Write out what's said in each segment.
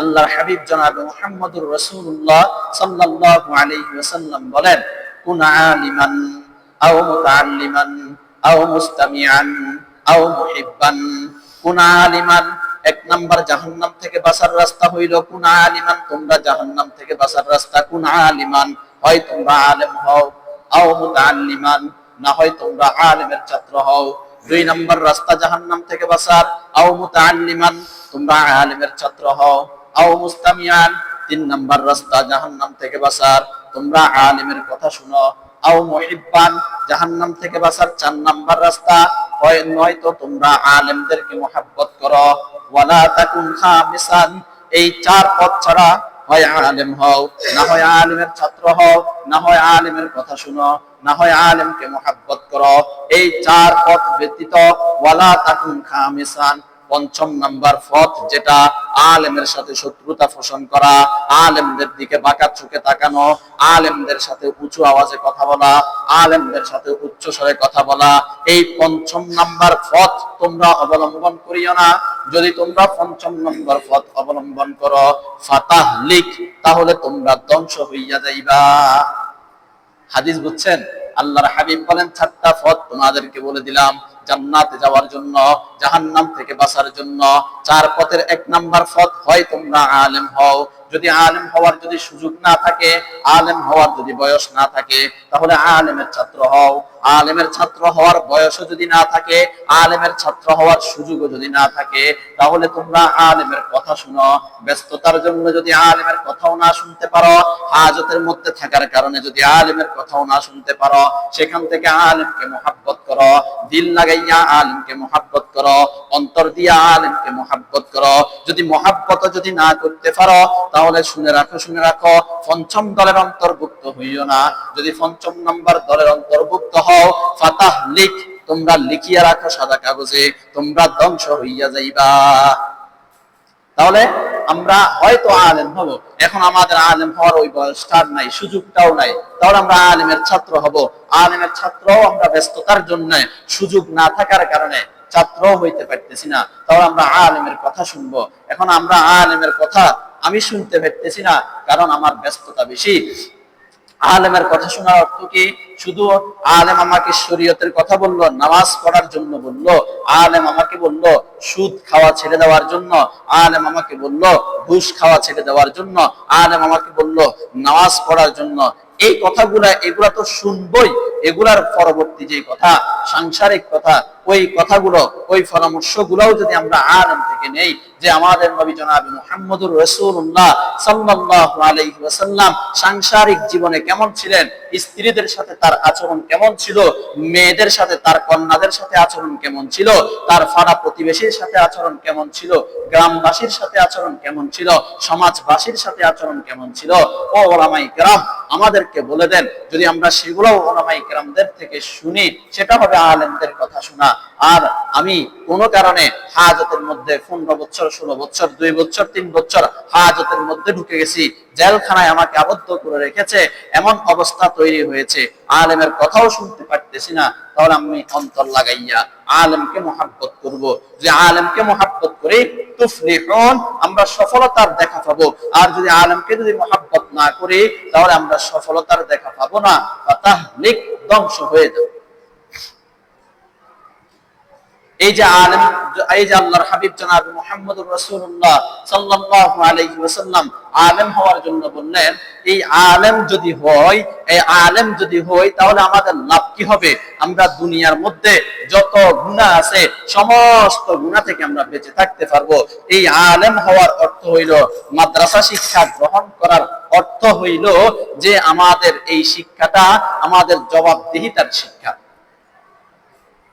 আল্লাহর হাবিব জনাব মুহাম্মদুর রাসূলুল্লাহ সাল্লাল্লাহু আলাইহি ওয়াসাল্লাম বলেন, কুন আলিমান আও মুতাআল্লিমান আও মুস্তামিআন আও মুহিব্বান। কুন আলিমান? এক নাম্বার, জাহান্নাম থেকে বাঁচার রাস্তা হইল, কুন আলিমান? তোমরা জাহান্নাম থেকে বাঁচার রাস্তা, কুন আলিমান? হয় তোমরা আলেম হও। আও মুতাআল্লিমান? না, হয় তোমরা আলেমের ছাত্র হও। দুই নম্বর, রাস্তা জাহান্নাম থেকে বাঁচার, আও মুতাআল্লিমান? তোমরা আলেমের ছাত্র হও। তিন নম্বর রাস্তা জাহান্নাম থেকে তোমরা আলেমের কথা শুনো। আও জাহান্নাম থেকে চার নম্বর রাস্তা। হয় তোমরা করো। ওয়ালা তাকুন খামিসান, এই চার পথ ছাড়া হয় আলেম হও। না হয় আলেমের ছাত্র হও, না হয় আলেমের কথা শুনো। না হয় আলেমকে মোহাব্বত করো। এই চার পথ ব্যতীত ওয়ালা তাকুন খামিসান পঞ্চম নাম্বার পথ, যেটা আলেমের সাথে শত্রুতা পোষণ করা, আলেমদের দিকে বাঁকা চোখে তাকানো, আলেমদের সাথে উঁচু আওয়াজে কথা বলা, আলেমদের সাথে উচ্চ স্বরে কথা বলা। এই পঞ্চম নাম্বার পথ তোমরা অবলম্বন করিও না। যদি তোমরা পঞ্চম নম্বর পথ অবলম্বন করো, ফাতাহ লিখ, তাহলে তোমরা ধ্বংস হইয়া যাইবা। হাদিস বুঝছেন? আল্লাহর হাবিব বলেন, চারটা পথ তোমাদেরকে বলে দিলাম। জান্নাতে যাওয়ার জন্য, জাহান্নাম থেকে বাঁচার জন্য, চার পথের এক নাম্বার পথ হয় তোমরা আলেম হও। যদি আলেম হওয়ার যদি সুযোগ না থাকে, আলেম হওয়ার যদি বয়স না থাকে, তাহলে আলেমের ছাত্র হও। আলেমের ছাত্র হওয়ার বয়সও যদি না থাকে, আলেমের ছাত্র হওয়ার সুযোগও যদি না থাকে, তাহলে তোমরা আলেমের কথা শুনো। ব্যস্ততার জন্য যদি আলেমের কথাও না শুনতে পারো হাজতের মধ্যে থাকার কারণে যদি আলেমের কথাও না শুনতে পারো, সেখান থেকে আলেমকে মোহাব্বত করো, দিল লাগাইয়া আলেমকে মোহাব্বত করো, অন্তর দিয়া আলেমকে মোহাব্বত করো। যদি মোহাব্বত যদি না করতে পারো, তাহলে শুনে রাখো শুনে রাখো, পঞ্চম দলের অন্তর্ভুক্ত হইও না। যদি পঞ্চম নাম্বার দলের অন্তর্ভুক্ত হও ফাতাহ লিখ তোমরা লিখিয়া রাখো সাদা কাগজে, তোমরা ধ্বংস হইয়া যাইবা। তাহলে আমরা হয়তো আলেম হব। এখন আমাদের আলেম হওয়ার ওই বয়সটার নাই, সুযোগটাও নাই। তাহলে আমরা আলেমের ছাত্র হব। আলেমের ছাত্র আমরা ব্যস্ততার জন্য সুযোগ না থাকার কারণে ছাত্র হইতে পারতেছি না। তাহলে আমরা আলেমের কথা শুনব। এখন আমরা আলেমের কথা আমি শুনতে পারতেছি না, কারণ আমার ব্যস্ততা বেশি। আলেমের কথা শোনার অর্থ কি? শুধু আলেম আমাকে শরীয়তের কথা বলল, নামাজ পড়ার জন্য বলল, আলেম আমাকে বলল, সুদ খাওয়া ছেড়ে দেওয়ার জন্য, আলেম আমাকে বলল, ঘুষ খাওয়া ছেড়ে দেওয়ার জন্য, আলেম আমাকে বলল, নামাজ পড়ার জন্য। এই কথাগুলা, এগুলা তো শুনবই, এগুলার পরবর্তী যে কথা, সাংসারিক কথা ওই কথাগুলো, ওই পরামর্শ গুলাও যদি আমরা আলেম থেকে নেই, যে আমাদের নবী জনাব মুহাম্মদুর রাসূলুল্লাহ সাল্লাল্লাহু আলাইহি ওয়াসাল্লাম সাংসারিক জীবনে কেমন ছিলেন, স্ত্রীদের সাথে তার আচরণ কেমন ছিল, মেয়েদের সাথে তার কন্যাদের সাথে আচরণ কেমন ছিল, তার ফাড়া প্রতিবেশীর সাথে আচরণ কেমন ছিল, গ্রামবাসীর সাথে আচরণ কেমন ছিল, সমাজবাসীর সাথে আচরণ কেমন ছিল, ও ওলামাই গ্রাম আমাদেরকে বলে দেন, যদি আমরা সেগুলো ওলামাই গ্রামদের থেকে শুনি, সেটা হবে আলেমদের কথা শোনা। আর আমি কোনো কারণে হাজতের মধ্যে পনেরো বছর, ষোলো বছর, দুই বছর, তিন বছর হাজতের মধ্যে ঢুকে গেছি। জেলখানায় আমাকে আবদ্ধ করে রেখেছে, এমন অবস্থা তৈরি হয়েছে। আলেমের কথাও শুনতে পারতেছি না। তাহলে আমি অন্তর লাগাইয়া আলেমকে মোহাব্বত করব। যে আলেমকে মোহাব্বত করে তুফলিহুন আমরা সফলতার দেখা পাবো। আর যদি আলেমকে যদি মোহাব্বত না করি, তাহলে আমরা সফলতার দেখা পাবো না। তাহলিক ধ্বংস হয়ে যাবে। এই যে আলেম, এই যে আল্লাহর হাবিব জনাব মুহাম্মদুর রাসূলুল্লাহ সাল্লাল্লাহু আলাইহি ওয়াসাল্লাম আলেম হওয়ার জন্য বললেন, এই আলেম যদি হয়, এই আলেম যদি হয়, তাহলে আমাদের লাভ কি হবে? আমরা দুনিয়ার মধ্যে যত গুনাহ আছে, সমস্ত গুনাহ থেকে আমরা বেঁচে থাকতে পারব। এই আলেম হওয়ার অর্থ হইল, মাদ্রাসা শিক্ষা গ্রহণ করার অর্থ হইল যে আমাদের এই শিক্ষাটা আমাদের জবাবদিহিতার শিক্ষা।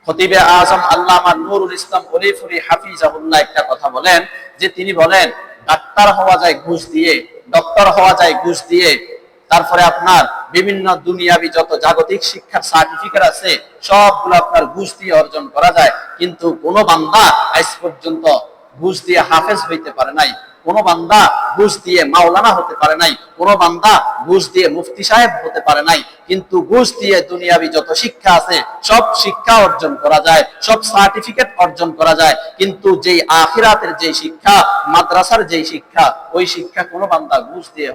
খতিবে আজম আল্লামা নুরুল ইসলাম হাফিজাহুল্লাহ একটা কথা বলেন, যে তিনি বলেন, ডাক্তার হওয়া যায় ঘুষ দিয়ে, ডক্টর হওয়া যায় ঘুষ দিয়ে, তারপরে আপনার বিভিন্ন দুনিয়াবি যত জাগতিক শিক্ষার সার্টিফিকেট আছে, সবগুলো আপনার ঘুষ দিয়ে অর্জন করা যায়। কিন্তু কোনো বান্দা আজ পর্যন্ত ঘুষ দিয়ে হাফেজ হইতে পারে নাই। কোন বান্দা ঘুষ দিয়ে মাওলানা হতে পারে নাই, কোন বান্দা ঘুষ দিয়ে মুফতি সাহেব হতে পারে নাই, কিন্তু ঘুষ দিয়ে দুনিয়াবি যত শিক্ষা আছে, সব শিক্ষা অর্জন করা যায়, সব সার্টিফিকেট অর্জন করা যায়, কিন্তু যেই আখিরাতের যে শিক্ষা, মাদ্রাসার যে শিক্ষা, ওই শিক্ষা কোনো বান্দা ঘুষ দিয়ে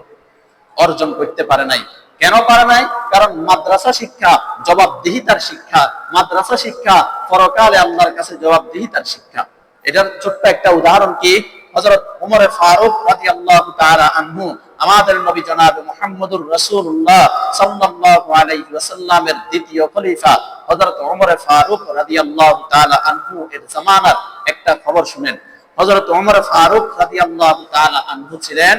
অর্জন করতে পারে নাই। কেন পারে নাই? কারণ মাদ্রাসা শিক্ষা জবাবদিহিতার শিক্ষা, মাদ্রাসা শিক্ষা পরকালে আল্লাহর কাছে জবাবদিহিতার শিক্ষা। এটার ছোট্ট একটা উদাহরণ কি? হযরত ওমর ফারুক রাদিয়াল্লাহু তাআলা আনহু, আমাদের নবী জনাব মুহাম্মদুর রাসূলুল্লাহ সাল্লাল্লাহু আলাইহি ওয়াসাল্লামের দ্বিতীয় খলিফা হযরত ওমর ফারুক রাদিয়াল্লাহু তাআলা আনহু এর জামানার একটা খবর শুনেন। হযরত ওমর ফারুক রাদিয়াল্লাহু তাআলা আনহু ছিলেন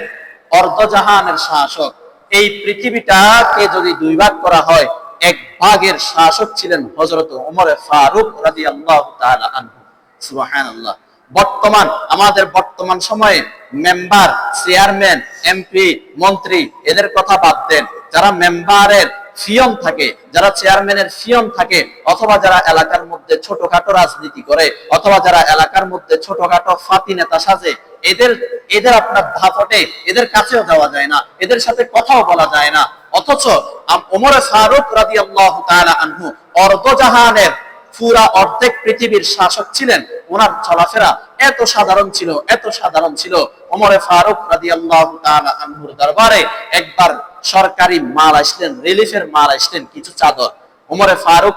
অর্ধজাহানের শাসক। এই পৃথিবীটাকে যদি দুই ভাগ করা হয়, এক ভাগের শাসক ছিলেন হযরত ওমর ফারুক রাদিয়াল্লাহু তাআলা আনহু। সুবহানাল্লাহ। বর্তমান, আমাদের বর্তমান সময়ে মেম্বার চেয়ারম্যান এমপি মন্ত্রী, এদের কথা বাদ দেন। যারা মেম্বারের ফিয়ন থাকে, যারা চেয়ারম্যানের ফিয়ন থাকে, অথবা যারা এলাকার মধ্যে ছোটখাটো রাজনীতি করে, অথবা যারা এলাকার মধ্যে ছোটখাটো ফাতি নেতা সাজে, এদের এদের আপনার ধাপটে এদের কাছেও যাওয়া যায় না, এদের সাথে কথাও বলা যায় না। অথচ ওমর ফারুক রাদিয়াল্লাহু তাআলা আনহু অর্ধজাহানের পুরা অর্ধেক পৃথিবীর শাসক ছিলেন। ওনার চলাফেরা এত সাধারণ ছিল, এত সাধারণ ছিল। ওমরে ফারুক দরবারে একবার সরকারি মাল আসলেন, রিলিফের মাল আসলেন কিছু চাদর। ওমরে ফারুক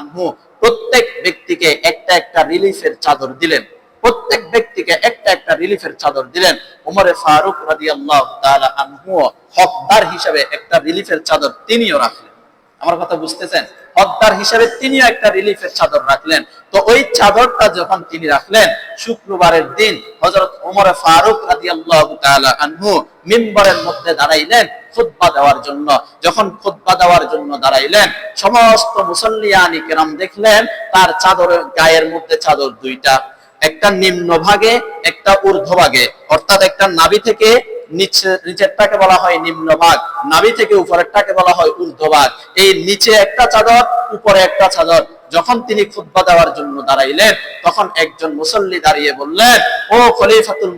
আনহু প্রত্যেক ব্যক্তিকে একটা একটা রিলিফের চাদর দিলেন। প্রত্যেক ব্যক্তিকে একটা একটা রিলিফের চাদর দিলেন। ওমরে ফারুক রাদিয়াল্লাহু আনহু হকদার হিসেবে একটা রিলিফের চাদর তিনিও রাখলেন। আমার কথা বুঝতেছেন? হকদার হিসেবে তিনিও একটা রিলিফের চাদর রাখলেন। তো ওই চাদরটা যখন তিনি রাখলেন, শুক্রবারের দিন হযরত ওমর ফারুক তাআলা আনহু মিম্বরের মধ্যে দাঁড়াইলেন খুতবা দেওয়ার জন্য। যখন খুতবা দেওয়ার জন্য দাঁড়াইলেন, সমস্ত মুসল্লিয়ানি কেরাম দেখলেন, তার চাদরের গায়ের মধ্যে চাদর দুইটা। একটা নিম্ন ভাগে একটা ঊর্ধ্ব ভাগে অর্থাৎ একটা নাভি থেকে নিচে, নিচেরটাকে বলা হয় নিম্ন ভাগ, নাভি থেকে উপরেরটাকে বলা হয় ঊর্ধ্ব ভাগ। এই নিচে একটা চাদর, উপরে একটা চাদর। যখন তিনি খুতবা দেওয়ার জন্য দাঁড়াইলেন, তখন একজন মুসল্লি দাঁড়িয়ে বললেন, ও খলিফাতুল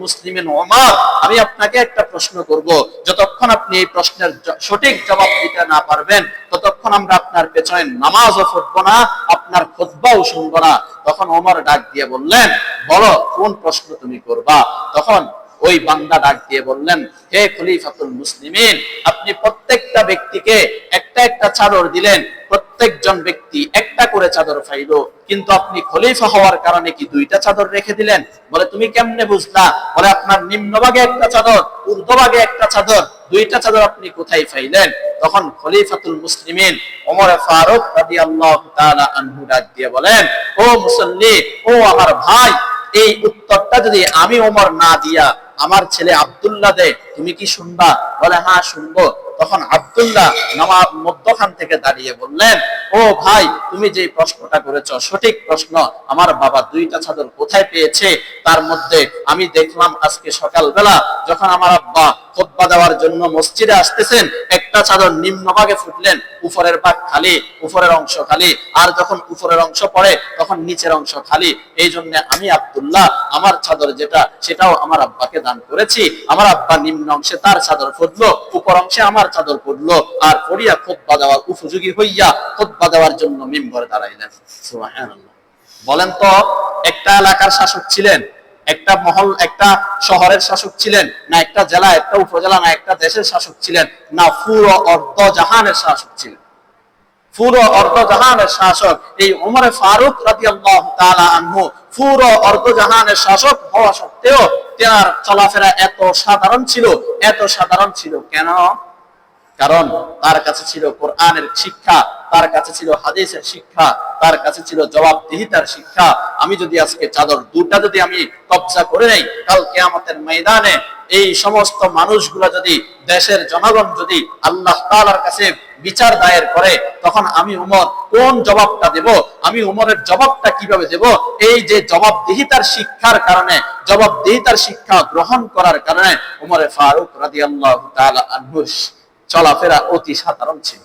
ওমর, আমি আপনাকে একটা প্রশ্ন করব। যতক্ষণ আপনি এই প্রশ্নের সঠিক জবাব দিতে না পারবেন, ততক্ষণ আমরা আপনার পেছনে নামাজও পড়ব না, আপনার খুতবাও শুনব না। তখন ওমর ডাক দিয়ে বললেন, বলো, কোন প্রশ্ন তুমি করবা? তখন ওই বান্দা ডাক দিয়ে বললেন, হে খলিফাতুল মুসলিমিন, আপনি প্রত্যেকটা ব্যক্তিকে একটা একটা চাদর দিলেন, প্রত্যেকজন ব্যক্তি একটা করে চাদর পাইলো কিন্তু আপনি খলিফা হওয়ার কারণে কি দুইটা চাদর রেখে দিলেন? বলে, তুমি কেমনে বুঝলা? বলে, আপনার নিম্নভাগে একটা চাদর ঊর্ধ্বভাগে একটা চাদর, দুইটা চাদর আপনি কোথায় পাইলেন তখন খলিফাতুল মুসলিমিন ওমর ফারুক রাদিয়াল্লাহু তাআলা আনহু ডাক দিয়ে বলেন, ও মুসল্লি, ও আমার ভাই, এই উত্তরটা যদি আমি ওমর না দিয়া আমার ছেলে আবদুল্লাহ দে তুমি কি শুনবা? বলে হ্যাঁ শুনব। তখন আব্দুল্লাহ নামাজ মধ্যখান থেকে দাঁড়িয়ে বললেন, ও ভাই, তুমি যে প্রশ্নটা করেছ, সঠিক প্রশ্ন, আমার বাবা দুইটা চাদর কোথায় পেয়েছে? তার মধ্যে আমি দেখলাম আজকে সকালবেলা যখন আমার আব্বা খোদবা দেওয়ার জন্য মসজিদে আসতেছেন, একটা চাদর নিম্নভাগে ফুটলেন, উপরের ভাগ খালি, উপরের অংশ খালি, আর যখন উপরের অংশ পড়ে, তখন নিচের অংশ খালি। এই জন্য আমি আব্দুল্লাহ, আমার চাদর যেটা, সেটাও আমার আব্বাকে দান করেছি। আমার আব্বা নিম্ন অংশে তার চাদর পড়ল উপর অংশে আমার চাদর পড়ল আর পড়িয়া খোদবা দেওয়ার উপযোগী হইয়া খোদবা দেওয়ার জন্য মিম্বরে দাঁড়াইলেন। বলেন তো, একটা এলাকার শাসক ছিলেন, একটা মহল, একটা শহরের শাসক ছিলেন, না একটা জেলা, একটা উপজেলা, না একটা দেশের শাসক ছিলেন, না পুরো অর্ধ জাহানের শাসক ছিলেন। পুরো অর্ধজাহানের শাসক, এই উমরে ফারুক রাদিয়াল্লাহু তাআলা আনহু পুরো অর্ধজাহানের শাসক হওয়া সত্ত্বেও তার চলাফেরা এত সাধারণ ছিল, এত সাধারণ ছিল কেন? কারণ তার কাছে ছিল কোরআনের শিক্ষা, তার কাছে ছিল হাদিসের শিক্ষা, তার কাছে ছিল জবাবদিহিতার শিক্ষা। আমি যদি আজকে চাদর দুটা যদি আমি কবজা করে নেই, কাল কেয়ামতের ময়দানে এই সমস্ত মানুষগুলা যদি, দেশের জনগণ যদি আল্লাহ তাআলার কাছে বিচার দায়ের করে, তখন আমি উমর কোন জবাবটা দেব? আমি উমরের জবাবটা কীভাবে দেব? এই যে জবাবদিহিতার শিক্ষার কারণে, জবাবদিহিতার শিক্ষা গ্রহণ করার কারণে উমরে ফারুক রাদিয়াল্লাহু তাআলা আনহু চলাফেরা অতি সাধারণ ছিল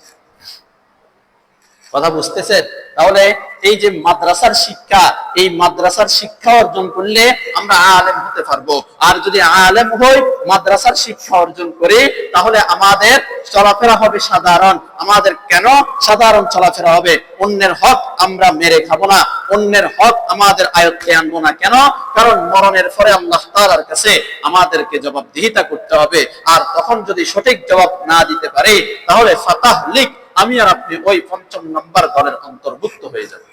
কথা বুঝতেছেন? তাহলে এই যে মাদ্রাসার শিক্ষা, এই মাদ্রাসার শিক্ষা অর্জন করলে আমরা আলেম হতে পারব। আর যদি আলেম হই, মাদ্রাসার শিক্ষা অর্জন করি, তাহলে আমাদের চলাফেরা হবে সাধারণ। আমাদের কেন সাধারণ চলাফেরা হবে? অন্যের হক আমরা মেরে খাব না। অন্যের হক আমাদের আয়ত্তে আনব না। কেন? কারণ মরণের পরে আল্লাহ তাআলার কাছে আমাদেরকে জবাবদিহিতা করতে হবে। আর তখন যদি সঠিক জবাব না দিতে পারি, তাহলে ফাতাহ লিখ আমি আর আপনি ওই পঞ্চম নাম্বার দলের অন্তর্ভুক্ত হয়ে যাব।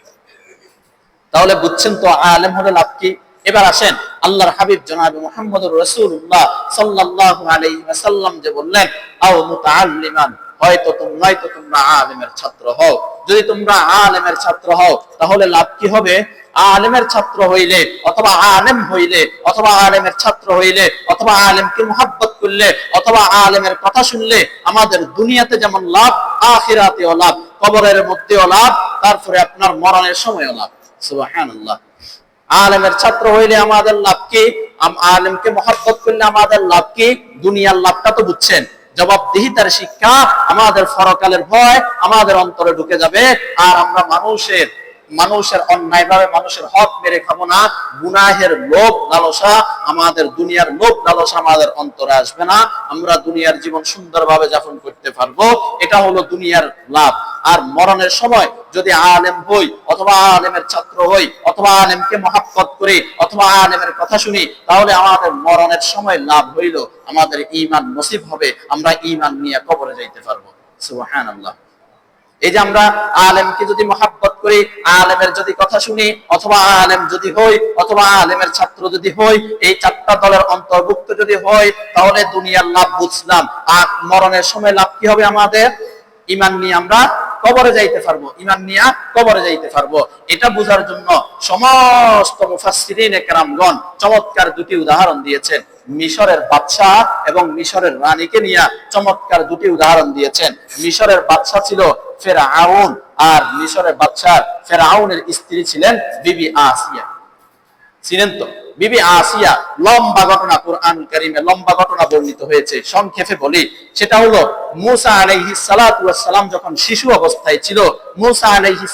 তাহলে বুঝছেন তো আলেম হলে লাভ কি? এবার আসেন, আল্লাহর হাবিব জনাব মোহাম্মদ রসুল্লাহ সাল্লাহ আলাইসাল্লাম যে বললেন, আও মুতাআল্লিমান, হয়তো তোমরা নয়তো তোমরা আলেমের ছাত্র হও। যদি তোমরা আলেমের ছাত্র হও, তাহলে লাভ কি হবে? আলেমের ছাত্র হইলে অথবা আলেম হইলে, অথবা আলেমের ছাত্র হইলে, অথবা আলেমকে মোহাব্বত করলে, অথবা আলেমের কথা শুনলে, আমাদের দুনিয়াতে যেমন লাভ, আখিরাতেও লাভ, কবরের মধ্যেও লাভ, তারপরে আপনার মরণের সময়ও লাভ। সুবহানাল্লাহ। আলেমের ছাত্র হইলে আমাদের লাভ কি? আলেমকে মহাব্বত করলে আমাদের লাভ কি? দুনিয়ার লাভটা তো বুঝছেন। জবাবদিহিতার শিক্ষা আমাদের ফরকালের ভয়, আমাদের অন্তরে ঢুকে যাবে, আর আমরা মানুষের মানুষের অন্যায় ভাবে মানুষের হক মেরে খাব না। গুনাহের লোভ, লালসা আমাদের দুনিয়ার লোভ, লালসা আমাদের অন্তরে আসবে না। আমরা দুনিয়ার জীবন সুন্দরভাবে যাপন করতে পারব। এটা হলো দুনিয়ার লাভ। আর মরণের সময় যদি আলেম হই, অথবা আলেমের ছাত্র হই, অথবা আলেমকে মহাব্বত করি, অথবা আলেমের কথা শুনি, তাহলে আমাদের মরণের সময় লাভ হইল। আমাদের ঈমান নসিব হবে। আমরা ঈমান নিয়ে কবরে যাইতে পারব। সুবহানাল্লাহ। এই যে আমরা আলেমকে যদি মহাব্বত করি, আলেমের যদি কথা শুনি, অথবা আলেম যদি হই, অথবা আলেমের ছাত্র যদি হই, এই চারটা দলের অন্তর্ভুক্ত যদি হই, তাহলে দুনিয়ার লাভ বুঝলাম। আর মরণের সময় লাভ কি হবে আমাদের? ইমান নিয়ে আমরা কবরে যাইতে পারব। ইমান নিয়ে কবরে যাইতে পারব। এটা বোঝার জন্য সমস্ত মুফাসসিরিন একরামগণ চমৎকার দুটি উদাহরণ দিয়েছেন। মিশরের বাদশাহ এবং মিশরের রানীকে নিয়ে চমৎকার দুটি উদাহরণ দিয়েছেন। মিশরের বাদশাহ ছিল ফেরাউন আর মিশরের বাদশাহ ফেরাউনের স্ত্রী ছিলেন বিবি আসিয়া। চিনেন তো, বিবি আসিয়া লম্বা ঘটনা কোরআন কারিমে লম্বা ঘটনা বর্ণিত হয়েছে। সংক্ষেপে বলি, সেটা হলো মুসা আলাইহি সালাম যখন শিশু অবস্থায় ছিল, মুসা আলাইহি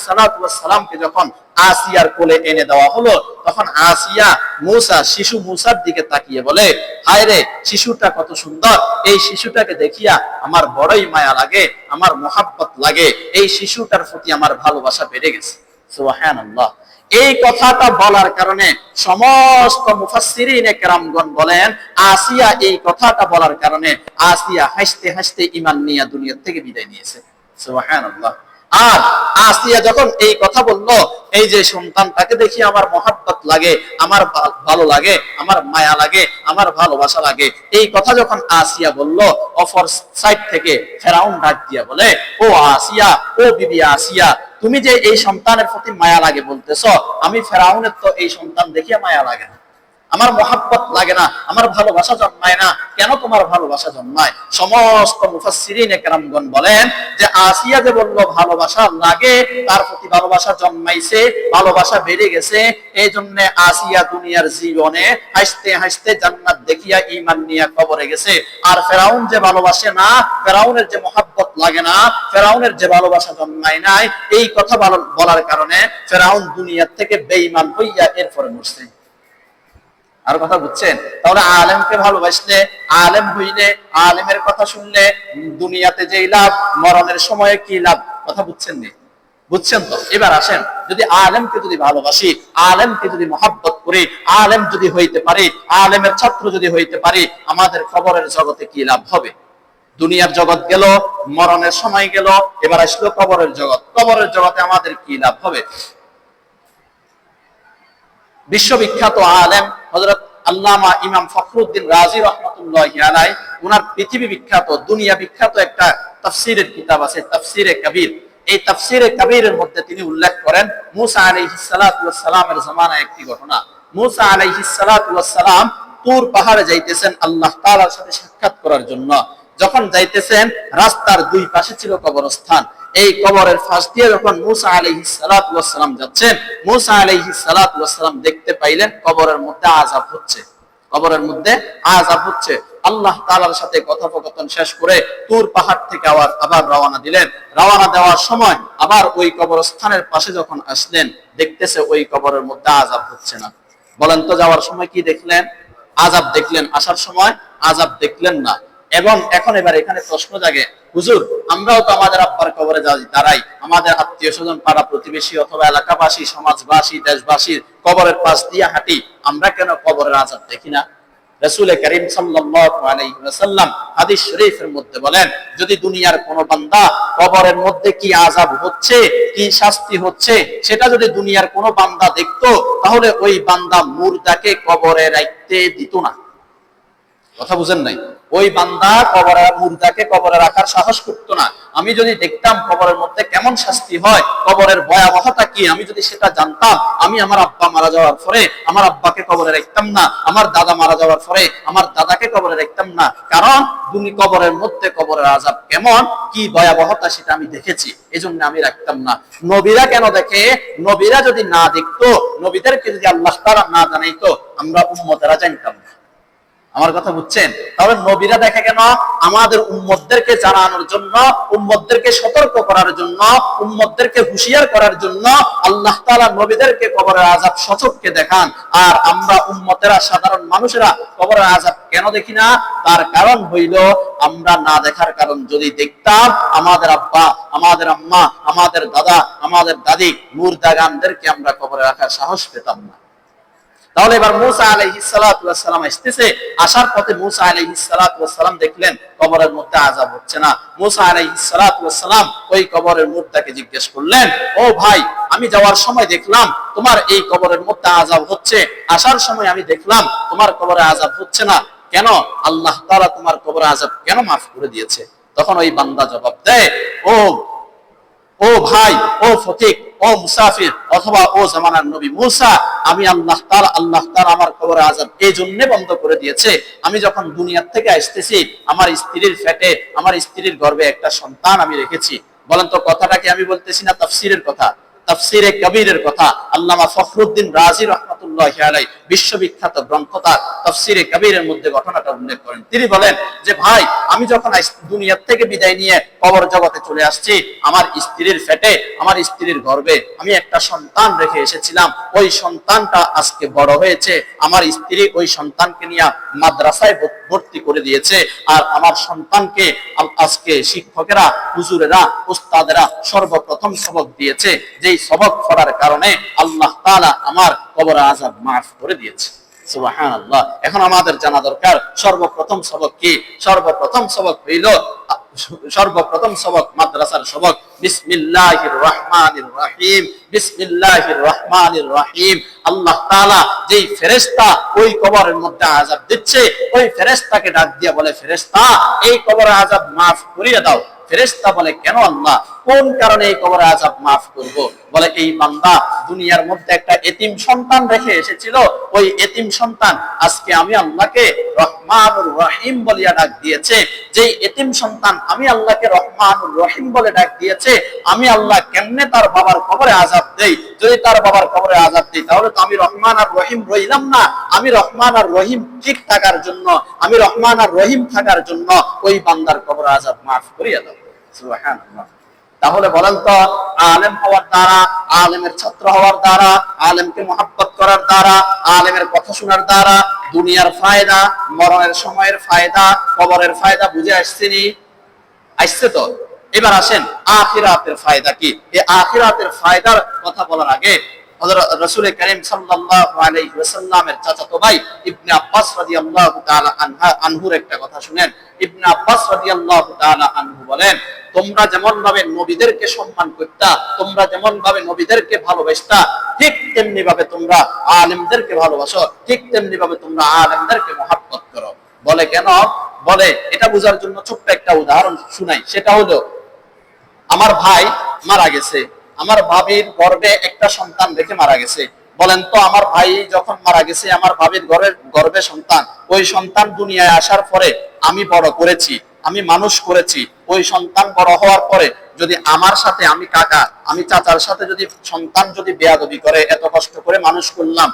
সালামকে যখন আসিয়ার কোলে এনে দেওয়া হলো। তখন আসিয়া মুসা, শিশু মুসার দিকে তাকিয়ে বলে হায় রে শিশুটা কত সুন্দর। এই শিশুটাকে দেখিয়া আমার বড়ই মায়া লাগে, আমার মোহাব্বত লাগে। এই শিশুটার প্রতি আমার ভালোবাসা বেড়ে গেছে। সুবহানাল্লাহ। এই কথাটা বলার কারণে সমস্ত মুফাসসিরিন একরামগণ বলেন, আসিয়া এই কথাটা বলার কারণে আসিয়া হাসতে হাসতে ঈমান নিয়ে দুনিয়া থেকে বিদায় নিয়েছে। সুবহানাল্লাহ। আর আসিয়া যখন এই কথা বলল এই যে সন্তানটাকে দেখি আমার মহাব্বত লাগে, আমার ভালো লাগে, আমার মায়া লাগে, আমার ভালোবাসা লাগে। এই কথা যখন আসিয়া বলল অফর সাইড থেকে ফেরাউন ডাক দিয়া বলে, ও আসিয়া, ও বিবি আসিয়া, তুমি যে এই সন্তানের প্রতি মায়া লাগে বলতেছ, আমি ফেরাউনের তো এই সন্তান দেখিয়া মায়া লাগে না। আমার মহাব্বত লাগে না, আমার ভালোবাসা জন্মায় না। কেন তোমার ভালোবাসা জন্মায়? সমস্ত একরামগণ বলেন যে আসিয়া যে বলল, ভালোবাসা লাগে, তার প্রতি ভালোবাসা জন্মাইছে, ভালোবাসা বেড়ে গেছে। এই জন্য আসিয়া দুনিয়ার জীবনে হাসতে হাসতে জান্নাত দেখিয়া ঈমান নিয়ে কবরে গেছে। আর ফেরাউন যে ভালোবাসে না, ফেরাউনের যে মহাব্বত লাগে না, ফেরাউনের যে ভালোবাসা জন্মায় নাই, এই কথা বলার কারণে ফেরাউন দুনিয়ার থেকে বেঈমান হইয়া এরপরে মরছে। আর কথা বুঝছেন? তাহলে আলেমকে ভালোবাসলে, আলেম হইলে, আলেমের কথা শুনলে দুনিয়াতে যেই লাভ, মরণের সময়ে কি লাভ? কথা বুঝছেন নি? বুঝছেন তো? এবার আসেন, যদি আলেমকে যদি ভালোবাসি, আলেমকে যদি মহাব্বত করি, আলেম যদি হইতে পারি, আলেমের ছাত্র যদি হইতে পারি, আমাদের খবরের জগতে কি লাভ হবে? দুনিয়ার জগৎ গেল, মরণের সময় গেল, এবার আসলো কবরের জগৎ। কবরের জগতে আমাদের কি লাভ হবে? বিশ্ববিখ্যাত আলেম হযরত আল্লামা ইমাম ফখরুদ্দিন রাজি রহমতুল্লাহ আলাই ওনার পৃথিবী বিখ্যাত, দুনিয়া বিখ্যাত একটা তাফসিরের কিতাব আছে, তাফসিরে কবির। এই তাফসিরে কবিরের মধ্যে তিনি উল্লেখ করেন, মুসা সালাতু ওয়াস একটি ঘটনা। মুসা ওয়াস তুর পাহাড়ে যাইতেছেন আল্লাহ তাআলার সাথে সাক্ষাৎ করার জন্য। যখন যাইতেছেন, রাস্তার দুই পাশে ছিল কবরস্থান। এই কবরের ফাঁস দিয়ে যখন মুসা আলাইহিস সালাতু ওয়াস সালাম যাচ্ছেন, মুসা আলাইহিস সালাতু ওয়াস সালাম দেখতে পাইলেন কবরের মধ্যে আযাব হচ্ছে। কবরের মধ্যে আযাব হচ্ছে। আল্লাহ তাআলার সাথে কথোপকথন শেষ করে তুর পাহাড় থেকে আবার আবার রওনা দিলেন। রওনা দেওয়ার সময় আবার ওই কবরস্থানের পাশে যখন আসলেন, দেখতেছে ওই কবরের মধ্যে আজাব হচ্ছে না। বলেন তো যাওয়ার সময় কি দেখলেন? আজাব দেখলেন, আসার সময় আজাব দেখলেন না। এবং এখন এবার এখানে প্রশ্ন জাগে, হুজুর, আমরাও তো আমাদের আব্বার কবরে দাঁড়াই আমাদের আত্মীয় স্বজন পাড়া প্রতিবেশী অথবা এলাকাবাসী, সমাজবাসী, দেশবাসীর কবরের পাশ দিয়ে হাঁটি, আমরা কেন কবরের আজাব দেখি না? করিম ওয়াসাল্লাম হাদিস শরীফের মধ্যে বলেন, যদি দুনিয়ার কোন বান্দা কবরের মধ্যে কি আযাব হচ্ছে, কি শাস্তি হচ্ছে, সেটা যদি দুনিয়ার কোন বান্দা দেখতো, তাহলে ওই বান্দা মুর্দাকে কবরে রাখতে দিত না। কথা বুঝেন নাই। ওই বান্দা কবরে মুর্দাকে কবরে রাখার সাহস করতো না। আমি যদি দেখতাম কবরের মধ্যে কেমন শাস্তি হয়, কবরের ভয়াবহতা কি, আমি যদি সেটা জানতাম, আমি আমার আব্বা মারা যাওয়ার পরে, আমার আব্বাকে কবরে রাখতাম না, আমার দাদা মারা যাওয়ার পরে, আমার দাদাকে কবরে রাখতাম না। কারণ তুমি কবরের মধ্যে কবরের আজাব কেমন, কি ভয়াবহতা সেটা আমি দেখেছি এই জন্য আমি রাখতাম না। নবীরা কেন দেখে? নবীরা যদি না দেখতো, নবীদেরকে যদি আল্লাহ তারা না জানাইতো, আমরা উম্মতেরা জানতাম আমার কথা বুঝছেন? তাহলে নবীরা দেখে কেন? আমাদের উম্মতদেরকে জানানোর জন্য, উম্মতদেরকে সতর্ক করার জন্য, উম্মতদেরকে হুঁশিয়ার করার জন্য আল্লাহ তাআলা নবীদেরকে কবরের আযাব সচককে দেখান। আর আমরা উম্মতেরা, সাধারণ মানুষেরা কবরের আযাব কেন দেখি না? তার কারণ হইল আমরা না দেখার কারণ যদি দেখতাম, আমাদের আব্বা, আমাদের আম্মা, আমাদের দাদা, আমাদের দাদি মুর্দাগানদেরকে আমরা কবরে রাখার সাহস পেতাম না। তাহলে এবার মুসা আলাইহি সালাম আসতেছে। আসার পথে মুসা আলাইহি সালাম দেখলেন, কবরের মধ্যে আজাব হচ্ছে না। মুসা আলাইহি সালাম ওই কবরের মুর্দাকে জিজ্ঞেস করলেন, ও ভাই, আমি যাওয়ার সময় দেখলাম তোমার এই কবরের মধ্যে আজাব হচ্ছে। আসার সময় আমি দেখলাম তোমার কবরে আজাব হচ্ছে না। কেন? আল্লাহ তাআলা তোমার কবরে আজাব কেন মাফ করে দিয়েছে? তখন ওই বান্দা জবাব দেয়, ও ও ভাই, ও ফতিক ও মুসাফির অথবা ও জামানার নবী মুসা, আমি আল্লাহ তার আল্লাহ তার আমার কবর আজাদ এই জন্য বন্ধ করে দিয়েছে। আমি যখন দুনিয়ার থেকে আসতেছি, আমার স্ত্রীর ফ্যাটে, আমার স্ত্রীর গর্বে একটা সন্তান আমি রেখেছি। বলেন তো কথাটাকে আমি বলতেছি না, তাফসিরের কথা? তাফসিরে কবিরের কথা আল্লামা ফখরুদ্দিন রাজি রহমতুল্লাহ আলাই বিশ্ববিখ্যাত গ্রন্থতার তাফসিরে কবিরের মধ্যে ঘটনাটা উল্লেখ করেন। তিনি বলেন যে, ভাই, আমি যখন দুনিয়ার থেকে বিদায় নিয়ে কবর জগতে চলে আসছি, আমার স্ত্রীর ফেটে, আমার স্ত্রীর গর্ভে আমি একটা সন্তান রেখে এসেছিলাম। ওই সন্তানটা আজকে বড় হয়েছে। আমার স্ত্রী ওই সন্তানকে নিয়ে মাদ্রাসায় ভর্তি করে দিয়েছে। আর আমার সন্তানকে আজকে শিক্ষকেরা, হুজুরেরা, উস্তাদেরা সর্বপ্রথম সবক দিয়েছে। যেই সবক পড়ার কারণে আল্লাহ তাআলা আমার কবর আজাব মাফ করে দিয়েছে। এখন আমাদের জানা দরকার, সর্বপ্রথম সবক কি? সর্বপ্রথম সবক হইল, সর্বপ্রথম সবক মাদ্রাসার সবক বিসমিল্লাহির রহমানির রহিম বিসমিল্লাহির রহমানির রহিম আল্লাহ যেই ফেরেশতা ওই কবরের মধ্যে আযাব দিচ্ছে, ওই ফেরেশতাকে ডাক দিয়া বলে, ফেরেশতা, এই কবরের আযাব মাফ করিয়ে দাও। ফেরেশতা বলে, কেন আল্লাহ? কোন কারণে এই কবরে আযাব মাফ করব? বলে, এই বান্দা দুনিয়ার মধ্যে একটা এতিম সন্তান রেখে এসেছিল। ওই এতিম সন্তান আজকে আমি আল্লাহকে রহমানুর রহিম বলিয়া ডাক দিয়েছে। যেই এতিম সন্তান আমি আল্লাহকে রহমানুর রহিম বলে ডাক দিয়েছে, আমি আল্লাহ কেমনে তার বাবার কবরে আজাব দেই? যদি তার বাবার কবরে আজাব দিই, তাহলে তো আমি রহমান আর রহিম রইলাম না। আমি রহমান আর রহিম ঠিক থাকার জন্য, আমি রহমান আর রহিম থাকার জন্য ওই বান্দার কবরে আজাব মাফ করিয়া দাও। তাহলে বলেন তো, আলেম হওয়ার দ্বারা, আলেমের ছাত্র হওয়ার দ্বারা, আলেমকে মহাব্বত করার দ্বারা, আলেমের কথা শোনার দ্বারা, দুনিয়ার ফায়দা, মরণের সময়ের ফায়দা, কবরের ফায়দা বুঝে আসছেনি আসছে তো? এবার আসেন, আখিরাতের ফায়দা কি? এই আখিরাতের ফায়দার কথা বলার আগে রাসূল করিম চাচাতো ভাই ইবনে আব্বাস আনহুর একটা কথা শুনেন। ইবনে আব্বাস আনহু বলেন, তোমরা যেমন ভাবে নবীদেরকে সম্মান করতা, তোমরা যেমন ভাবে নবীদেরকে ভালোবাসতা, ঠিক তেমনি ভাবে তোমরা আলেমদেরকে ভালোবাসো, ঠিক তেমনি ভাবে তোমরা আলেমদেরকে মহাব্বত করো। বলে কেন? বলে, এটা বোঝার জন্য ছোট্ট একটা উদাহরণ শুনাই। সেটা হলো, আমার ভাই মারা গেছে। আমার ভাবির গর্ভে একটা সন্তান রেখে মারা গেছে। বলেন তো, আমার ভাই যখন মারা গেছে, আমার ভাবির ঘরের গর্ভে সন্তান, ওই সন্তান দুনিয়ায় আসার পরে আমি বড় করেছি, আমি মানুষ করেছি। ওই সন্তান বড় হওয়ার পরে যদি আমার সাথে আমি কাকা, আমি চাচার সাথে যদি সন্তান যদি বেয়াদবি করে, এত কষ্ট করে মানুষ করলাম,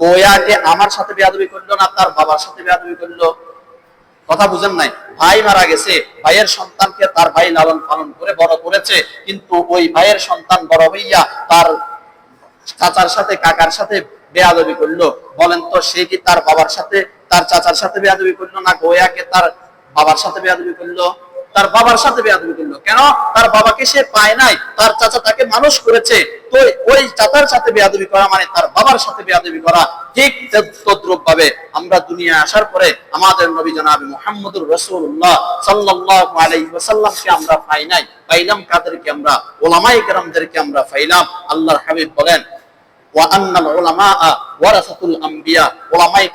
গোয়া গোয়াকে আমার সাথে বেয়াদবি করল না, তার বাবার সাথে বেয়াদবি করল? কথা বুঝেন নাই। ভাই মারা গেছে, ভাইয়ের সন্তানকে তার ভাই লালন পালন করে বড় করেছে, কিন্তু ওই ভাইয়ের সন্তান বড় হইয়া তার চাচার সাথে, কাকার সাথে বেয়াদবি করল। বলেন তো, সে কি তার বাবার সাথে, তার চাচার সাথে বেয়াদবি করল না গোয়াকে তার বাবার সাথে বেয়াদবি করল? তার বাবার সাথে বেয়াদবি করল। কেন? তার বাবাকে সে পায় নাই, তার চাচা তাকে মানুষ করেছে। তো ওই চাচার সাথে বেয়াদবি করা মানে তার বাবার সাথে বেয়াদবি করা ঠিক তদ্রুপ ভাবে আমরা দুনিয়া আসার পরে আমাদের নবী জনাবি মুহাম্মদুর রাসূলুল্লাহ সাল্লাল্লাহু আলাইহি ওয়াসাল্লামকে আমরা পাই নাই। পাইলাম কাদেরকে আমরা? ওলামায়ে কেরামদেরকে আমরা পাইলাম। আল্লাহর হাবিব বলেন ওলামাই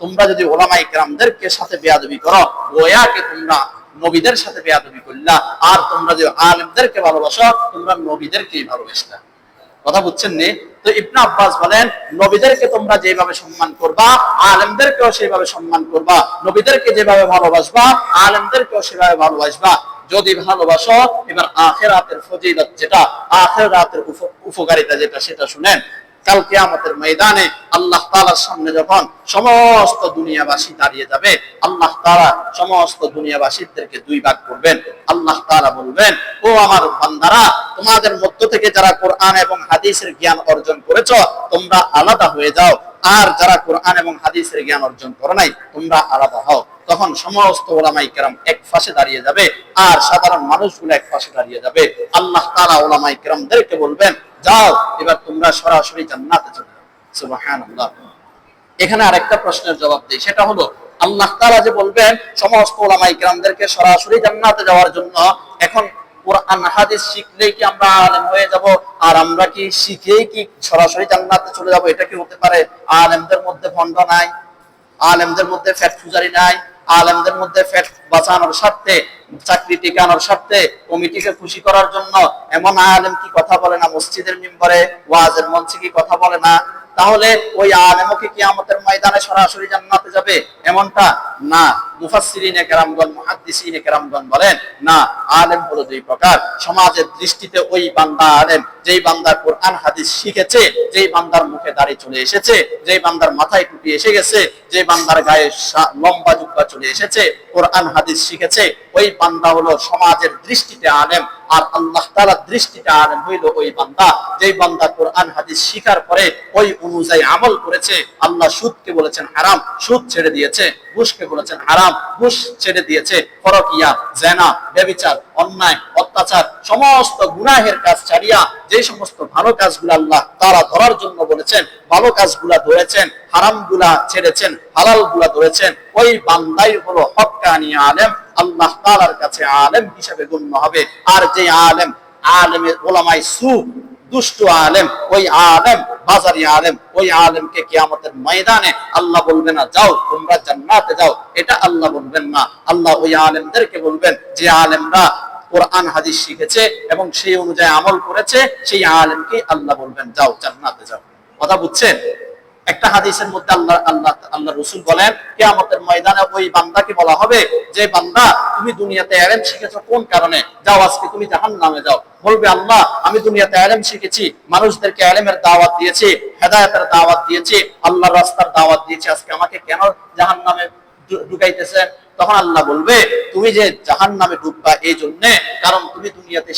তোমরা যদি ওলামাই কেরামদেরকে সাথে বেয়াদবি করো গোয়াকে তোমরা নবীদের সাথে বেয়াদবি করলা। আর তোমরা যদি আলেমদেরকে ভালোবাসো, তোমরা নবীদেরকেই ভালোবাসলা। কথা বুঝছেন নি? তো ইবনে আব্বাস বলেন, নবীদেরকে তোমরা যেভাবে সম্মান করবা, আলেমদেরকেও সেইভাবে সম্মান করবা, নবীদেরকে যেভাবে ভালোবাসবা, আলেমদেরকেও সেভাবে ভালোবাসবা। যদি ভালোবাসো, এবার আখেরাতের ফজিলত যেটা আখের আখেরাতের উপকারিতা যেটা, সেটা শুনেন। কাল কিয়ামতের ময়দানে আল্লাহ তাআলার সামনে যখন সমস্ত দুনিয়াবাসী দাঁড়িয়ে যাবে, আল্লাহ তাআলা সমস্ত দুনিয়াবাসীদেরকে দুই ভাগ করবেন। আল্লাহ তাআলা বলবেন, ও আমার বান্দারা, তোমাদের মধ্য থেকে যারা কোরআন এবং হাদিসের জ্ঞান অর্জন করেছ, তোমরা আলাদা হয়ে যাও। আর যারা কোরআন এবং হাদিসের জ্ঞান অর্জন করো নাই, তোমরা আলাদা হও। তখন সমস্ত ওলামাই কেরাম এক পাশে দাঁড়িয়ে যাবে, আর সাধারণ মানুষগুলো এক পাশে দাঁড়িয়ে যাবে। আল্লাহ তারা ওলামাই কেরামদেরকে বলবেন যাও, এবার তোমরা সরাসরি জান্নাতে চলে সুবহানাল্লাহ। এখানে আরেকটা প্রশ্নের জবাব দিই, সেটা হলো, আল্লাহ তারা যে বলবেন, সমস্ত ওলামাই কেরামদেরকে সরাসরি জান্নাতে যাওয়ার জন্য, এখন কোরআন, হাদিস শিখলেই কি আমরা আলেম হয়ে যাব, আর আমরা কি শিখেই কি সরাসরি জান্নাতে চলে যাব, এটা কি হতে পারে? আলেমদের মধ্যে ভণ্ড নাই, আলেমদের মধ্যে ফ্যাট পূজারি নাই আলেমদের মধ্যে ফ্যাট বাঁচানোর স্বার্থে, চাকরি টিকানোর স্বার্থে, কমিটিকে খুশি করার জন্য এমন আলেম কি কথা বলে না? মসজিদের মেম্বারে, ওয়াজের মঞ্চে কি কথা বলে না? তাহলে ওই আলেমকে কি আমাদের ময়দানে সরাসরি জান্নাতে যাবে? এমনটা না। মুফাসসিরিনে কেরামগণ মুহাদ্দিসিনে কেরামগণ বলেন, না, আলেম হলো দুই প্রকার, সমাজের দৃষ্টিতে ওই বান্দা আলেম, যেই বান্দা কোরআন, হাদিস শিখেছে, যেই বান্দার মুখে চলে এসেছে, যেই বান্দার মাথায় টুপি এসে গেছে যে বান্দার গায়ে লম্বা জুব্বা চলে এসেছে, কোরআন, হাদিস শিখেছে, ওই বান্দা হলো সমাজের দৃষ্টিতে আলেম, আর আল্লাহ দৃষ্টিতে আলেম হইল ওই বান্দা, যেই বান্দা কোরআন, হাদিস শিখার পরে ওই অনুযায়ী আমল করেছে, আল্লাহ সুদকে বলেছেন হারাম, সুদ ছেড়ে দিয়েছে, ঘুষকে বলেছেন হারাম ঘুষ ছেড়ে দিয়েছে। ফরকিয়া, জেনা বেবিচার অন্যায়, অত্যাচার, সমস্ত গুনাহের কাজ ছাড়িয়া যে সমস্ত ভালো কাজগুলো আল্লাহ তারা ধরার জন্য বলেছেন, ভালো কাজগুলা ধরেছেন হারামগুলা ছেড়েছেন হালালগুলা ধরেছেন, ওই বান্দাই হলো হকানি আলেম। আল্লাহ তালার কাছে আলেম হিসেবে গণ্য হবে। আর যে আলেম, আলেমের ওলামাই সু দুষ্ট আলেম, ওই আলেম, বাজারি আলেম, ওই আলেমকে কিয়ামতের ময়দানে আল্লাহ বলবে না, যাও, তোমরা জান্নাতে যাও। এটা আল্লাহ বলবেন না। আল্লাহ ওই আলেমদেরকে বলবেন যে আলেমরা কোরআন, হাদিস শিখেছে এবং সেই অনুযায়ী আমল করেছে, সেই আলেমকে আল্লাহ বলবেন, যাও, জান্নাতে যাও। কথা বুঝছেন? একটা হাদিসের মধ্যে আল্লাহ আল্লাহ আল্লাহ রসুল বলেন, কেয়ামতের ময়দানে ওই বান্দাকে বলা হবে, যে বান্দা, তুমি দুনিয়াতে এলেম শিখেছো কোন কারণে? যাও আজকে, তুমি জাহান নামে যাও। বলবে, আল্লাহ, আমি দুনিয়াতে এলেম শিখেছি, মানুষদেরকে এলেমের দাওয়াত দিয়েছি, হেদায়তের দাওয়াত দিয়েছি, আল্লাহর রাস্তার দাওয়াত দিয়েছি, আজকে আমাকে কেন জাহান নামে ঢুকাইতেছেন তখন আল্লাহ বলবে, তুমি যে জাহান নামে ঢুকবা এই জন্যে, কারণ তুমি দুনিয়াতে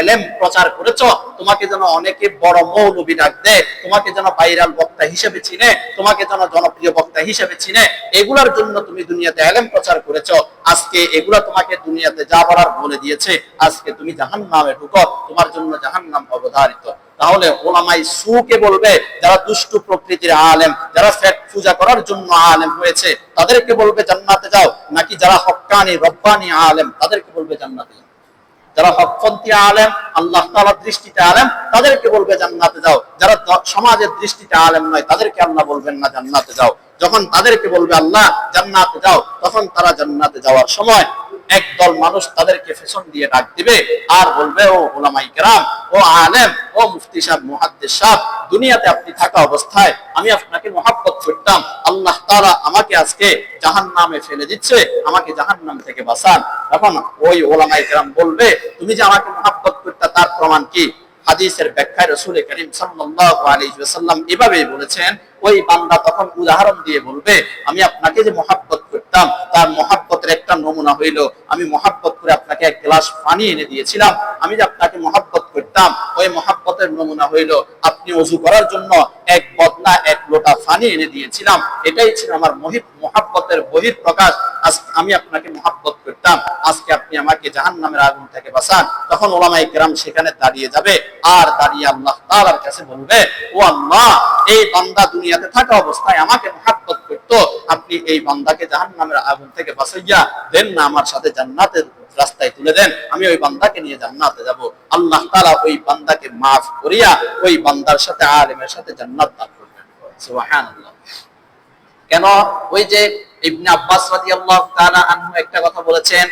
এলেম প্রচার করেছ, তোমাকে যেন অনেকে বড় মৌলবী ডাক দেয়, তোমাকে যেন ভাইরাল বক্তা হিসেবে চিনে, তোমাকে যেন জনপ্রিয় বক্তা হিসেবে চিনে, এগুলার জন্য তুমি দুনিয়াতে এলেম প্রচার করেছ। আজকে এগুলা তোমাকে দুনিয়াতে যা বলার বলে দিয়েছে, আজকে তুমি জাহান নামে ঢুকো, তোমার জন্য জাহান নাম অবধারিত। তাহলে ওলামাই সুকে বলবে, যারা দুষ্টু প্রকৃতির আলেম, যারা ফ্যাট পূজা করার জন্য আলেম হয়েছে, তাদেরকে বলবে জান্নাতে যাও, নাকি যারা হক্কানি, রব্বানি আলেম, তাদেরকে বলবে জান্নাতে যাও। যারা হকপন্থী আলেম, আল্লাহ তালার দৃষ্টিতে আলেম, তাদেরকে বলবে জান্নাতে যাও। যারা সমাজের দৃষ্টিতে আলেম নয়, তাদেরকে আল্লাহ বলবেন, না, জান্নাতে যাও। যখন তাদেরকে বলবে, আল্লাহ, জান্নাতে যাও, তখন তারা জান্নাতে যাওয়ার সময় একদল মানুষ তাদেরকে ফেশন দিয়ে ডাক দিবে আর বলবে, ও ওলামাই কেরাম, ও আলেম, ও মুফতি সাহেব, মুহাদ্দিস সাহেব, দুনিয়াতে আপনি থাকা অবস্থায় আমি আপনাকে মহাব্বত করতাম। আল্লাহ তারা আমাকে আজকে জাহান নামে ফেলে দিচ্ছে, আমাকে জাহান নাম থেকে বাঁচান। তখন ওই ওলামাই কেরাম বলবে, তুমি যে আমাকে মহাব্বত করতে, তার প্রমাণ কি? হাদিসের ব্যাখ্যায় রসুল করিম সাল্লাল্লাহু আলাইহি ওয়াসাল্লাম এভাবে বলেছেন, ওই বান্দা তখন উদাহরণ দিয়ে বলবে, আমি আপনাকে যে মহাব্বত করতাম, তার তার মহাব্বতের একটা নমুনা হইল। আমি মহাব্বত করে আপনাকে এক গ্লাস পানি এনে দিয়েছিলাম। আমি যে আপনাকে মহাব্বত করতাম, ওই মহাব্বতের নমুনা হইল, আপনি অজু করার জন্য এক বদনা এক লোটা পানি এনে দিয়েছিলাম। এটাই ছিল আমার মহিত মহাব্বতের বহির প্রকাশ আজ আমি আপনাকে মহাব্বত করতাম। আজকে আপনি আমাকে জাহান নামের আগুন থেকে বাঁচান। তখন ওলামাই কেরাম সেখানে দাঁড়িয়ে যাবে। আর দাঁড়িয়ে আল্লাহ তাআলার কাছে বলবে, ও আল্লাহ, এই বান্দা দুনিয়াতে থাকা অবস্থায় আমাকে মহাব্বত করতো। আপনি এই বান্দাকে জাহান নামের আগুন থেকে বাঁচাইয়া দেন না, আমার সাথে জান্নাতের রাস্তায় তুলে দেন। আমি ওই বান্দাকে নিয়ে জান্নাতে যাব। আল্লাহ তাআলা ওই বান্দাকে মাফ করিয়া ওই বান্দার সাথে, আলেমের সাথে জান্নাত দান কেন? ওই যে ইবনে আব্বাস একটা কথা বলেছেন,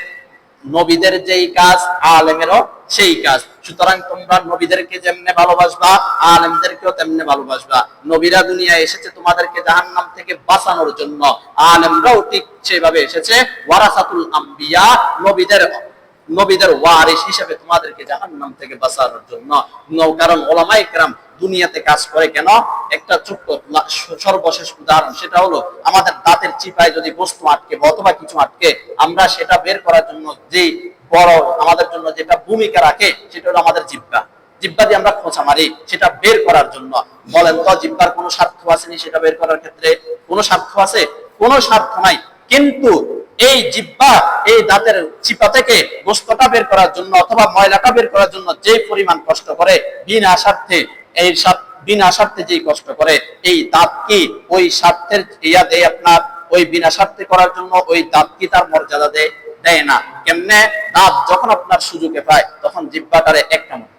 নবীদের যেই কাজ, আলেমেরও সেই কাজ। সুতরাং তোমরা নবীদেরকে যেমনে ভালোবাসবা, আলেমদেরকেও তেমনি ভালোবাসবা। নবীরা দুনিয়ায় এসেছে তোমাদেরকে জাহান্নাম থেকে বাঁচানোর জন্য। আলেমরাও ঠিক সেভাবে এসেছে। ওয়ারাসাতুল আম্বিয়া, নবীদের নবীদের ওয়ারিস হিসেবে তোমাদেরকে জাহান্নাম থেকে বাঁচানোর জন্য। কারণ ওলামাই কেরাম দুনিয়াতে কাজ করে কেন? একটা ছোট্ট সর্বশেষ উদাহরণ, সেটা হলো আমাদের দাঁতের চিপায় যদি বস্তু আটকে অথবা কিছু আটকে, আমরা সেটা বের করার জন্য যে বড় আমাদের জন্য যেটা ভূমিকা রাখে, সেটা হলো আমাদের জিব্বা জিব্বা দিয়ে আমরা খোঁচা মারি, সেটা বের করার জন্য। বলেন তো জিব্বার কোনো স্বার্থ আসেনি সেটা বের করার ক্ষেত্রে? কোনো স্বার্থ আছে? কোনো স্বার্থ নাই। কিন্তু এই জিব্বা এই দাঁতের চিপা থেকে গোস্তটা বের করার জন্য অথবা ময়লাটা বের করার জন্য যে পরিমাণ কষ্ট করে, বিনা স্বার্থে এই বিনা স্বার্থে যেই কষ্ট করে, এই দাঁত কি ওই স্বার্থের ইয়া দেয় আপনার? ওই বিনা স্বার্থে করার জন্য ওই দাঁত কি তার মর্যাদা দেয়? দেয় না। কেমনে? দাঁত যখন আপনার সুযোগে পায়, তখন জিব্বাটারে এক কামড়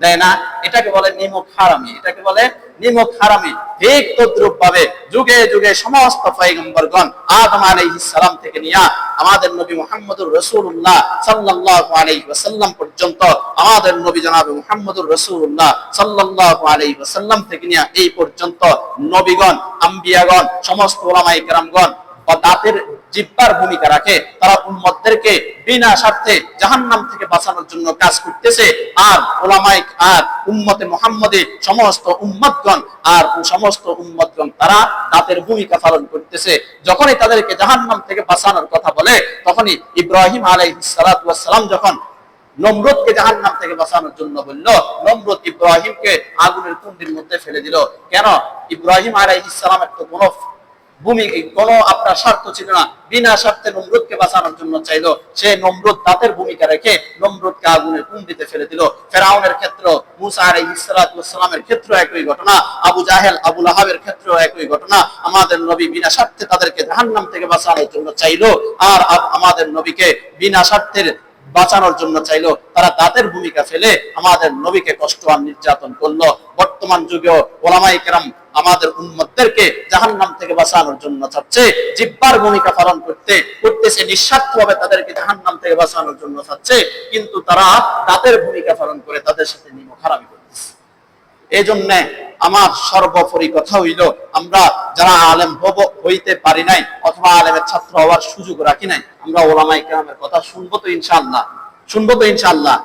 দেয় না। এটাকে বলে নিমক হারামি এটাকে বলে নিমক হারামি ঠিক তদ্রুপ ভাবে যুগে যুগে সমস্ত পয়গম্বরগণ আদম আলাইহিস সালাম থেকে নিয়ে আমাদের নবী মুহাম্মদুর রাসূলুল্লাহ সাল্লাল্লাহু আলাইহি ওয়াসাল্লাম পর্যন্ত আমাদের নবী জনাব মুহাম্মদুর রাসূলুল্লাহ সাল্লাল্লাহু আলাইহি ওয়াসাল্লাম থেকে নিয়ে এই পর্যন্ত নবীগণ, আম্বিয়াগণ, সমস্ত ওলামায়ে কেরামগণ বা দাঁতের জিব্বার ভূমিকা রাখে। তারা উম্মতদেরকে বিনা স্বার্থে জাহান্নাম থেকে বাঁচানোর জন্য কাজ করতেছে। আর ওলামাই আর উম্মতে মোহাম্মদে সমস্ত উম্মতগণ আর সমস্ত উম্মতগণ তারা দাঁতের ভূমিকা পালন করতেছে। যখনই তাদেরকে জাহান্নাম থেকে বাঁচানোর কথা বলে, তখনই ইব্রাহিম আলাইহিস সালাতু ওয়াস সালাম যখন নমরুদকে জাহান্নাম থেকে বাঁচানোর জন্য বলল, নমরুদ ইব্রাহিমকে আগুনের কুণ্ডির মধ্যে ফেলে দিল। কেন? ইব্রাহিম আলাইহিস সালামের তো কোনো ভূমি কোন আপনার স্বার্থ ছিল না। বিনা স্বার্থে নমরুদকে বাঁচানোর জন্য চাইলো। সে নমরুদ দাঁতের ভূমিকা রেখে নমরুদকে আগুনের কুণ্ডিতে ফেলে দিল। ফেরাউনের ক্ষেত্র সালাতু ক্ষেত্র একই ঘটনা। আবু জাহেল, আবু লাহাবের ক্ষেত্র একই ঘটনা। আমাদের নবী বিনা স্বার্থে তাদেরকে জাহান্নাম থেকে বাঁচানোর জন্য চাইলো আর আমাদের নবীকে বিনা স্বার্থের বাঁচানোর জন্য চাইলো। তারা দাঁতের ভূমিকা ফেলে আমাদের নবীকে কষ্ট আর নির্যাতন করল। বর্তমান যুগেও ওলামাই কেরাম আমাদের উন্মতদেরকে জাহান্নাম থেকে বাঁচানোর জন্য চাচ্ছে, জিব্বার ভূমিকা পালন করতে, করতেছে নিঃস্বার্থ ভাবে তাদেরকে জাহান্নাম থেকে বাঁচানোর জন্য চাচ্ছে, কিন্তু তারা দাঁতের ভূমিকা পালন করে তাদের সাথে নিমক হারামি করতেছে। এই জন্য আমার সর্বোপরি কথা হইল, আমরা যারা আলেম হব, হইতে পারি নাই, অথবা আলেমের ছাত্র হওয়ার সুযোগ রাখি নাই, আমরা ওলামাই কেরামের কথা শুনব তো ইনশাল্লাহ শুনব তো ইনশাল্লাহ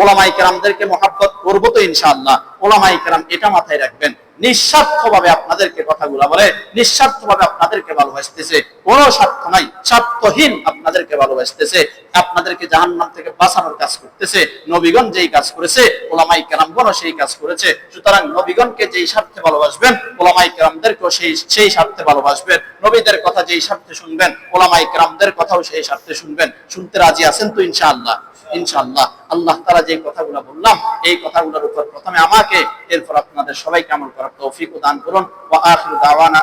ওলামাই কেরামদেরকে মহাব্বত করব তো ইনশাআল্লাহ ওলামাই কেরাম এটা মাথায় রাখবেন। নিঃস্বার্থ ভাবে আপনাদেরকে কথাগুলো বলে নিঃস্বার্থ ভাবে আপনাদেরকে ভালোবাসতেছে। কোনো স্বার্থ নাই, স্বার্থহীন আপনাদেরকে ভালোবাসতেছে। আপনাদেরকে জাহান্নাম থেকে বাঁচানোর কাজ করতেছে। নবীগণ যেই কাজ করেছে ওলামাই কেরামগণও সেই কাজ করেছে। সুতরাং নবীগণকে যেই স্বার্থে ভালোবাসবেন ওলামাই কেরামদেরকেও সেই সেই স্বার্থে ভালোবাসবেন। নবীদের কথা যেই স্বার্থে শুনবেন ওলামাই কেরামদের কথাও সেই স্বার্থে শুনবেন। শুনতে রাজি আছেন তো ইনশাআল্লাহ। ইনশাআল্লাহ। আল্লাহ তারা যে কথাগুলো বললাম, এই কথাগুলোর উপর প্রথমে আমাকে, এরপর আপনাদের সবাইকে আমল করার তৌফিক দান করুন। ওয়া দাওয়ানা